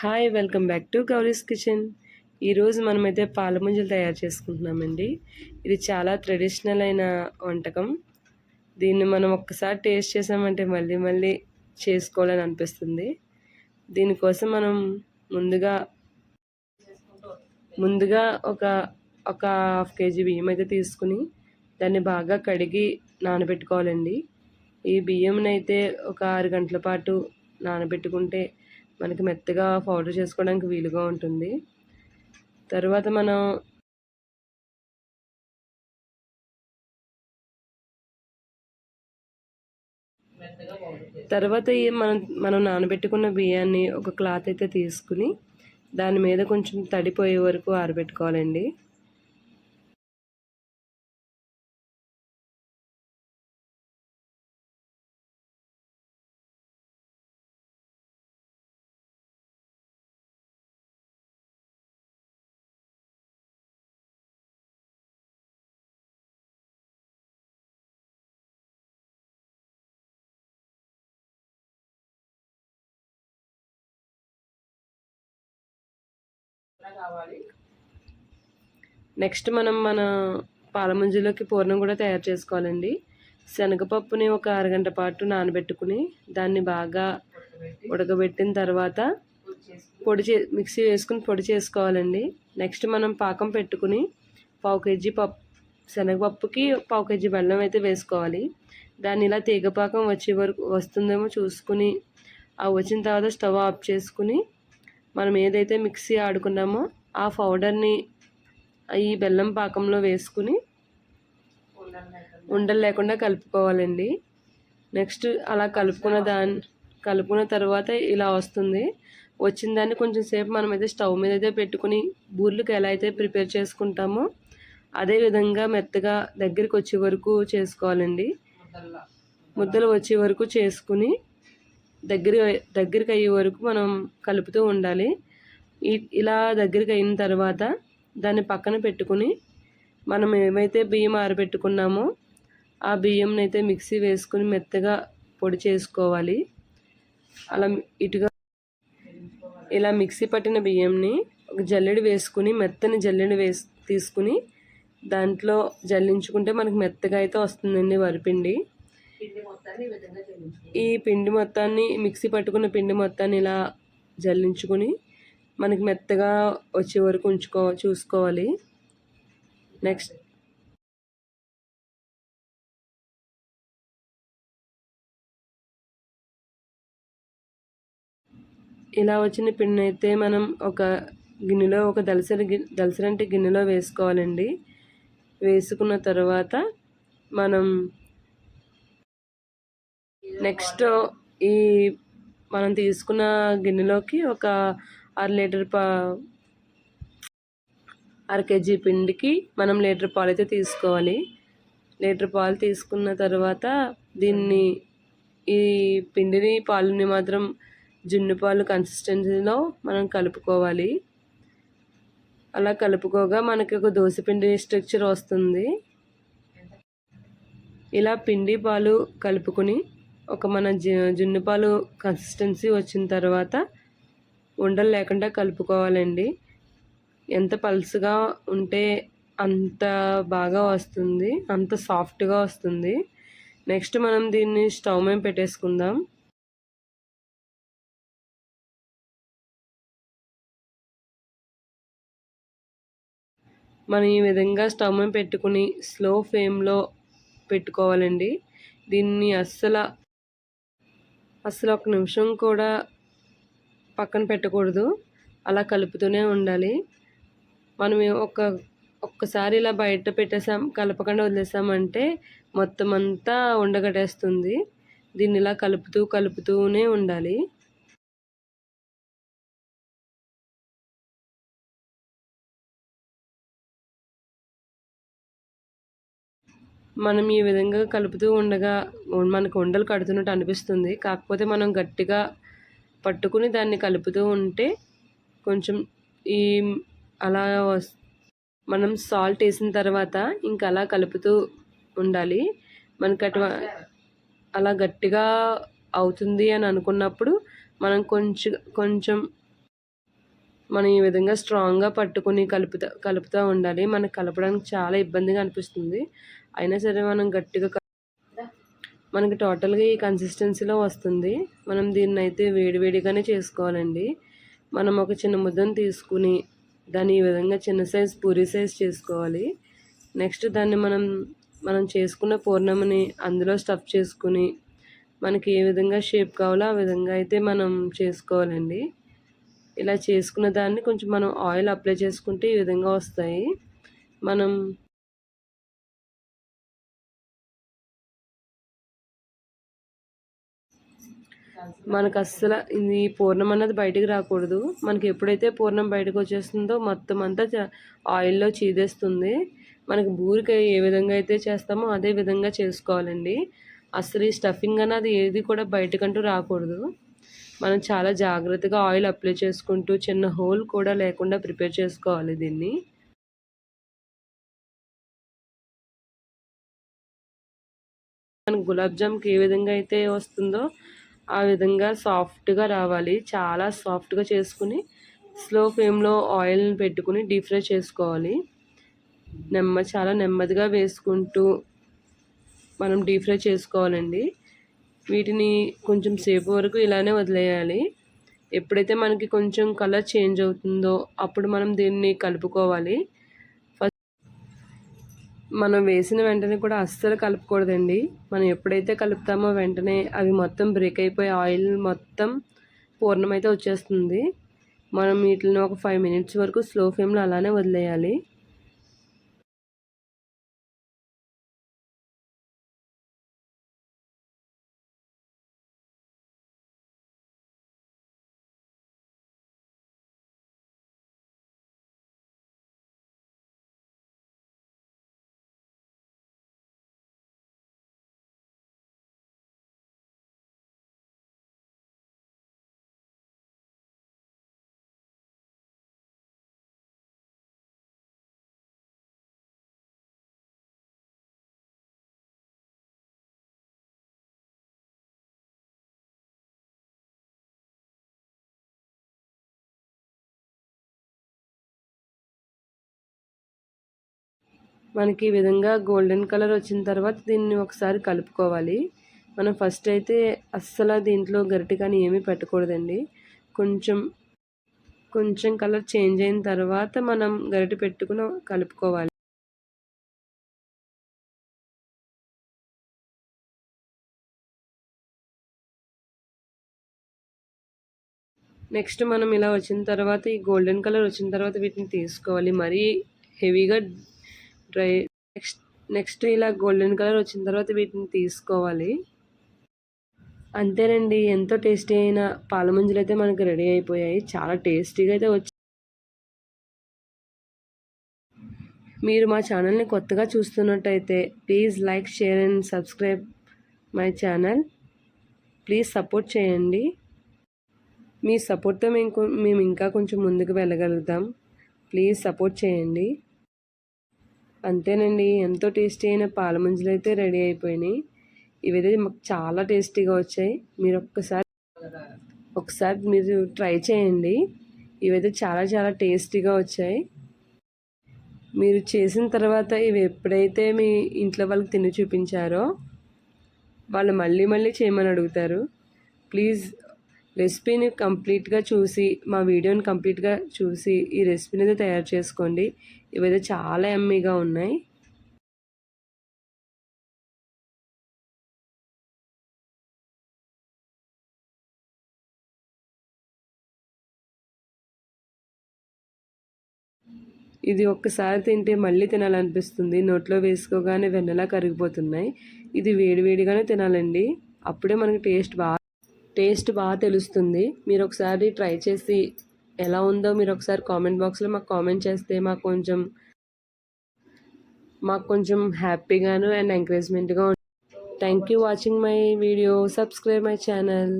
Hi welcome back to Gauri's kitchen ఈరోజు మనమైతే పాల ముంజలు తయారు చేసుకుంటున్నామండి. ఇది చాలా ట్రెడిషనల్ అయిన వంటకం. దీన్ని మనం ఒక్కసారి టేస్ట్ చేసామంటే మళ్ళీ మళ్ళీ చేసుకోవాలని అనిపిస్తుంది. దీనికోసం మనం ముందుగా ముందుగా ఒక ఒక హాఫ్ కేజీ బియ్యం అయితే తీసుకుని దాన్ని బాగా కడిగి నానబెట్టుకోవాలండి. ఈ బియ్యంనైతే ఒక ఆరు గంటల పాటు నానబెట్టుకుంటే మనకి మెత్తగా పౌడర్ చేసుకోవడానికి వీలుగా ఉంటుంది. తర్వాత మనం తర్వాత మనం మనం నానబెట్టుకున్న బియ్యాన్ని ఒక క్లాత్ అయితే తీసుకుని దాని మీద కొంచెం తడిపోయే వరకు ఆరబెట్టుకోవాలండి. కావాలి? నెక్స్ట్ మనం మన పాలముంజలోకి పూర్ణం కూడా తయారు చేసుకోవాలండి. శనగపప్పుని ఒక అరగంట పాటు నానబెట్టుకుని దాన్ని బాగా ఉడకబెట్టిన తర్వాత పొడి చే మిక్సీ వేసుకుని పొడి చేసుకోవాలండి. నెక్స్ట్ మనం పాకం పెట్టుకుని పావు కేజీ పప్పు శనగపప్పుకి పావు కేజీ బెల్లం అయితే వేసుకోవాలి. దాన్ని ఇలా తీగపాకం వచ్చే వరకు వస్తుందేమో చూసుకుని ఆ వచ్చిన తర్వాత స్టవ్ ఆఫ్ చేసుకుని మనం ఏదైతే మిక్సీ ఆడుకున్నామో ఆ పౌడర్ని ఈ బెల్లం పాకంలో వేసుకుని ఉండలు లేకుండా కలుపుకోవాలండి. నెక్స్ట్ అలా కలుపుకున్న దాని కలుపుకున్న తర్వాత ఇలా వస్తుంది. వచ్చిన దాన్ని కొంచెం సేపు మనం అయితే స్టవ్ మీద అయితే పెట్టుకుని బూర్లకు ఎలా అయితే ప్రిపేర్ చేసుకుంటామో అదే విధంగా మెత్తగా దగ్గరికి వచ్చే వరకు చేసుకోవాలండి. ముద్దలు వచ్చే వరకు చేసుకుని దగ్గర దగ్గరికి అయ్యే వరకు మనం కలుపుతూ ఉండాలి. ఇలా దగ్గరికి అయిన తర్వాత దాన్ని పక్కన పెట్టుకుని మనం ఏమైతే బియ్యం ఆరబెట్టుకున్నామో ఆ బియ్యంని అయితే మిక్సీ వేసుకుని మెత్తగా పొడి చేసుకోవాలి. అలా ఇటుగా ఇలా మిక్సీ పట్టిన బియ్యంని ఒక జల్లెడి వేసుకుని మెత్తని జల్లెడి వేసి తీసుకుని దాంట్లో జల్లించుకుంటే మనకు మెత్తగా అయితే వస్తుందండి వరిపిండి. ఈ పిండి మొత్తాన్ని మిక్సీ పట్టుకున్న పిండి మొత్తాన్ని ఇలా జల్లించుకొని మనకి మెత్తగా వచ్చే వరకు ఉంచుకో చూసుకోవాలి. నెక్స్ట్ ఇలా వచ్చిన పిండి అయితే మనం ఒక గిన్నెలో ఒక దలసరి గి అంటే గిన్నెలో వేసుకోవాలండి. వేసుకున్న తర్వాత మనం నెక్స్ట్ ఈ మనం తీసుకున్న గిన్నెలోకి ఒక అర లీటర్ పా అర కేజీ పిండికి మనం లీటర్ పాలు అయితే తీసుకోవాలి. లీటర్ పాలు తీసుకున్న తర్వాత దీన్ని ఈ పిండిని పాలుని మాత్రం జున్ను పాలు కన్సిస్టెన్సీలో మనం కలుపుకోవాలి. అలా కలుపుకోగా మనకి ఒక పిండి స్ట్రక్చర్ వస్తుంది. ఇలా పిండి పాలు కలుపుకొని ఒక మన జున్ను పాలు కన్సిస్టెన్సీ వచ్చిన తర్వాత ఉండలు లేకుండా కలుపుకోవాలండి. ఎంత పల్స్గా ఉంటే అంత బాగా వస్తుంది అంత సాఫ్ట్గా వస్తుంది. నెక్స్ట్ మనం దీన్ని స్టవ్ మీద పెట్టేసుకుందాం. మనం ఈ విధంగా స్టవ్ మీద పెట్టుకుని స్లో ఫ్లేమ్లో పెట్టుకోవాలండి. దీన్ని అస్సలు అసలు ఒక నిమిషం కూడా పక్కన పెట్టకూడదు. అలా కలుపుతూనే ఉండాలి. మనం ఒక ఒక్కసారి ఇలా బయట పెట్టేసాం కలపకుండా వదిలేసామంటే మొత్తం అంతా ఉండగట్టేస్తుంది. దీన్ని ఇలా కలుపుతూ కలుపుతూనే ఉండాలి. మనం ఈ విధంగా కలుపుతూ ఉండగా మనకు ఉండలు కడుతున్నట్టు అనిపిస్తుంది. కాకపోతే మనం గట్టిగా పట్టుకుని దాన్ని కలుపుతూ ఉంటే కొంచెం ఈ అలా మనం సాల్ట్ వేసిన తర్వాత ఇంకా అలా కలుపుతూ ఉండాలి. మనకి అటు అలా గట్టిగా అవుతుంది అని అనుకున్నప్పుడు మనం కొంచెం కొంచెం మనం ఈ విధంగా స్ట్రాంగ్గా పట్టుకుని కలుపుతా కలుపుతూ ఉండాలి. మనకు కలపడానికి చాలా ఇబ్బందిగా అనిపిస్తుంది. అయినా సరే మనం గట్టిగా మనకి టోటల్గా ఈ కన్సిస్టెన్సీలో వస్తుంది. మనం దీన్ని అయితే వేడివేడిగానే చేసుకోవాలండి. మనం ఒక చిన్న ముద్దను తీసుకుని దాన్ని ఈ విధంగా చిన్న సైజ్ పూరి సైజ్ చేసుకోవాలి. నెక్స్ట్ దాన్ని మనం మనం చేసుకున్న పూర్ణమని అందులో స్టఫ్ చేసుకుని మనకి ఏ విధంగా షేప్ కావాలో ఆ విధంగా అయితే మనం చేసుకోవాలండి. ఇలా చేసుకున్న దాన్ని కొంచెం మనం ఆయిల్ అప్లై చేసుకుంటే ఈ విధంగా వస్తాయి. మనం మనకు అస్సలు ఇది పూర్ణం అన్నది బయటికి రాకూడదు. మనకి ఎప్పుడైతే పూర్ణం బయటకు వచ్చేస్తుందో మొత్తం అంతా ఆయిల్లో చీదేస్తుంది. మనకి బూరిక ఏ విధంగా అయితే చేస్తామో అదే విధంగా చేసుకోవాలండి. అసలు ఈ స్టఫింగ్ అన్నది ఏది కూడా బయటకంటూ రాకూడదు. మనం చాలా జాగ్రత్తగా ఆయిల్ అప్లై చేసుకుంటూ చిన్న హోల్ కూడా లేకుండా ప్రిపేర్ చేసుకోవాలి దీన్ని. మనకు గులాబ్ జామ్కి ఏ విధంగా అయితే వస్తుందో ఆ విధంగా సాఫ్ట్గా రావాలి. చాలా సాఫ్ట్గా చేసుకుని స్లో ఫ్లేమ్లో ఆయిల్ని పెట్టుకుని డీప్ ఫ్రై చేసుకోవాలి. నెమ్మ చాలా నెమ్మదిగా వేసుకుంటూ మనం డీప్ ఫ్రై చేసుకోవాలండి. వీటిని కొంచెం సేపు వరకు ఇలానే వదిలేయాలి. ఎప్పుడైతే మనకి కొంచెం కలర్ చేంజ్ అవుతుందో అప్పుడు మనం దీన్ని కలుపుకోవాలి. మనం వేసిన వెంటనే కూడా అస్సలు కలుపుకూడదండి. మనం ఎప్పుడైతే కలుపుతామో వెంటనే అవి మొత్తం బ్రేక్ అయిపోయి ఆయిల్ మొత్తం పూర్ణమైతే వచ్చేస్తుంది. మనం వీటిని ఒక ఫైవ్ మినిట్స్ వరకు స్లో ఫ్లేమ్లో అలానే వదిలేయాలి. మనకి ఈ విధంగా గోల్డెన్ కలర్ వచ్చిన తర్వాత దీన్ని ఒకసారి కలుపుకోవాలి. మనం ఫస్ట్ అయితే అస్సలు దీంట్లో గరిటె కానీ ఏమీ పెట్టకూడదండి. కొంచెం కొంచెం కలర్ చేంజ్ అయిన తర్వాత మనం గరిటె పెట్టుకుని కలుపుకోవాలి. నెక్స్ట్ మనం ఇలా వచ్చిన తర్వాత ఈ గోల్డెన్ కలర్ వచ్చిన తర్వాత వీటిని తీసుకోవాలి. మరీ హెవీగా ట్రై నెక్స్ట్ నెక్స్ట్ ఇలా గోల్డెన్ కలర్ వచ్చిన తర్వాత వీటిని తీసుకోవాలి. అంతేనండి ఎంతో టేస్టీ అయిన పాలమంజులు అయితే మనకు రెడీ అయిపోయాయి. చాలా టేస్టీగా అయితే వచ్చి మీరు మా ఛానల్ని కొత్తగా చూస్తున్నట్టయితే please like share and subscribe my channel. Please support చేయండి. మీ సపోర్ట్తో మేము మేము ఇంకా కొంచెం ముందుకు వెళ్ళగలుగుతాం. ప్లీజ్ సపోర్ట్ చేయండి. అంతేనండి. ఎంతో టేస్టీ అయిన పాల ముంజలు అయితే రెడీ అయిపోయినాయి. ఇవైతే మాకు చాలా టేస్టీగా వచ్చాయి. మీరు ఒక్కసారి ఒకసారి మీరు ట్రై చేయండి. ఇవైతే చాలా చాలా టేస్టీగా వచ్చాయి. మీరు చేసిన తర్వాత ఇవి ఎప్పుడైతే మీ ఇంట్లో వాళ్ళకి తిని చూపించారో వాళ్ళు మళ్ళీ మళ్ళీ చేయమని అడుగుతారు. ప్లీజ్ రెసిపీని కంప్లీట్గా చూసి మా వీడియోని కంప్లీట్గా చూసి ఈ రెసిపీని అయితే తయారు చేసుకోండి. ఇవైతే చాలా ఎమ్మీగా ఉన్నాయి. ఇది ఒక్కసారి తింటే మళ్ళీ తినాలనిపిస్తుంది. నోట్లో వేసుకోగానే వెన్నెలా కరిగిపోతున్నాయి. ఇది వేడివేడిగానే తినాలండి. అప్పుడే మనకి టేస్ట్ బాగా టేస్ట్ బాగా తెలుస్తుంది. మీరు ఒకసారి ట్రై చేసి ఎలా ఉందో మీరు ఒకసారి కామెంట్ బాక్స్లో మాకు కామెంట్ చేస్తే మాకు కొంచెం మాకు కొంచెం హ్యాపీగాను and ఎంకరేజ్మెంట్గా thank you watching my video subscribe my channel